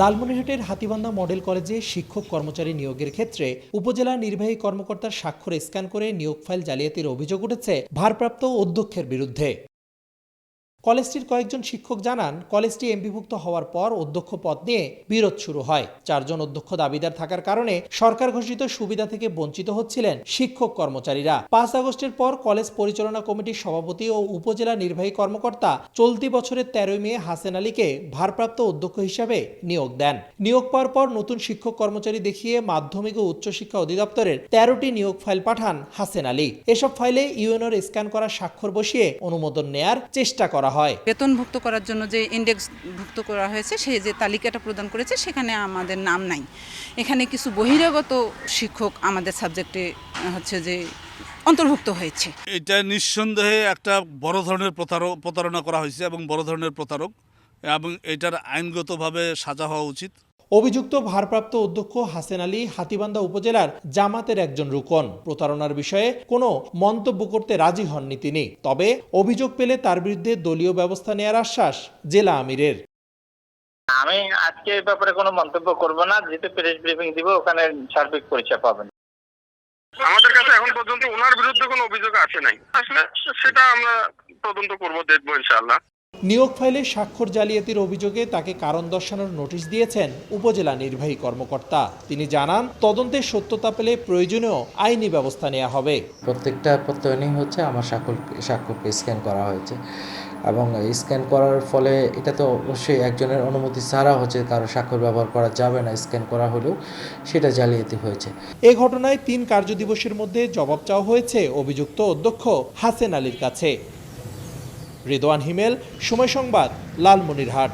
লালমনিরহাটের হাতিবান্ধা মডেল কলেজে শিক্ষক কর্মচারী নিয়োগের ক্ষেত্রে উপজেলা নির্বাহী কর্মকর্তার স্বাক্ষর স্ক্যান করে নিয়োগ ফাইল জালিয়াতির অভিযোগ উঠেছে ভারপ্রাপ্ত অধ্যক্ষের বিরুদ্ধে। কলেজটির কয়েকজন শিক্ষক জানান, কলেজটি এমপিভুক্ত হওয়ার পর অধ্যক্ষ পদ নিয়ে বিরোধ শুরু হয়। চারজন অধ্যক্ষ দাবিদার থাকার কারণে সরকার ঘোষিত সুবিধা থেকে বঞ্চিত হচ্ছিলেন শিক্ষক কর্মচারীরা। পাঁচ আগস্টের পর কলেজ পরিচালনা কমিটির সভাপতি ও উপজেলা নির্বাহী কর্মকর্তা চলতি বছরের তেরোই মে হাসেন আলীকে ভারপ্রাপ্ত অধ্যক্ষ হিসাবে নিয়োগ দেন। নিয়োগ পাওয়ার পর নতুন শিক্ষক কর্মচারী দেখিয়ে মাধ্যমিক ও উচ্চশিক্ষা অধিদপ্তরের তেরোটি নিয়োগ ফাইল পাঠান হাসেন আলী। এসব ফাইলে ইউএনওর স্ক্যান করা স্বাক্ষর বসিয়ে অনুমোদন নেয়ার চেষ্টা করা হয়। বেতনভুক্ত করার জন্য যে ইন্ডেক্সভুক্ত করা হয়েছে সে যে তালিকাটা প্রদান করেছে সেখানে আমাদের নাম নাই। এখানে কিছু বহিরাগত শিক্ষক আমাদের সাবজেক্টে হচ্ছে যে অন্তর্ভুক্ত হয়েছে। এটা নিঃসন্দেহে একটা বড় ধরনের প্রতারক প্রতারণা করা হয়েছে এবং বড় ধরনের প্রতারক এবং এটার আইনগতভাবে সাজা হওয়া উচিত। অভিযুক্ত ভারপ্রাপ্ত অধ্যক্ষ হাসেন আলী হাতিবান্ধা উপজেলার জামাতের একজন রুকন। প্রতারণার বিষয়ে কোনো মন্তব্য করতে রাজি হননি তিনি। তবে অভিযোগ পেলে তার বিরুদ্ধে দলীয় ব্যবস্থা নেয়ার আশ্বাস জেলা আমিরের। আমি আজকে এই ব্যাপারে কোনো মন্তব্য করব না। যেহেতু প্রেস ব্রিফিং দিব ওখানে সার্বিক পরিচয় পাবেন। আমাদের কাছে এখন পর্যন্ত ওনার বিরুদ্ধে কোনো অভিযোগ আসে নাই। আসলে সেটা আমরা তদন্ত করব দেখব ইনশাআল্লাহ। নিয়োগ ফাইলে স্বাক্ষর জালিয়াতির অভিযোগে তাকে কারণ দর্শানোর নোটিশ দিয়েছেন উপজেলা নির্বাহী কর্মকর্তা। তিনি জানান তদন্তের সত্যতা পেলে প্রয়োজনীয় আইনি ব্যবস্থা নেওয়া হবে। প্রত্যেকটা প্রত্যয়নই হচ্ছে আমার স্বাক্ষর স্বাক্ষরকে স্ক্যান করা হয়েছে। এবং স্ক্যান করার ফলে এটা তো অবশ্যই একজনের অনুমতি ছাড়া হচ্ছে কারও স্বাক্ষর ব্যবহার করা যাবে না স্ক্যান করা হলেও সেটা জালিয়াতি হয়েছে। এ ঘটনায় তিন কার্যদিবসের মধ্যে জবাব চাওয়া হয়েছে অভিযুক্ত অধ্যক্ষ হাসেন আলীর কাছে। রিদওয়ান হিমেল সময় সংবাদ লালমনিরহাট।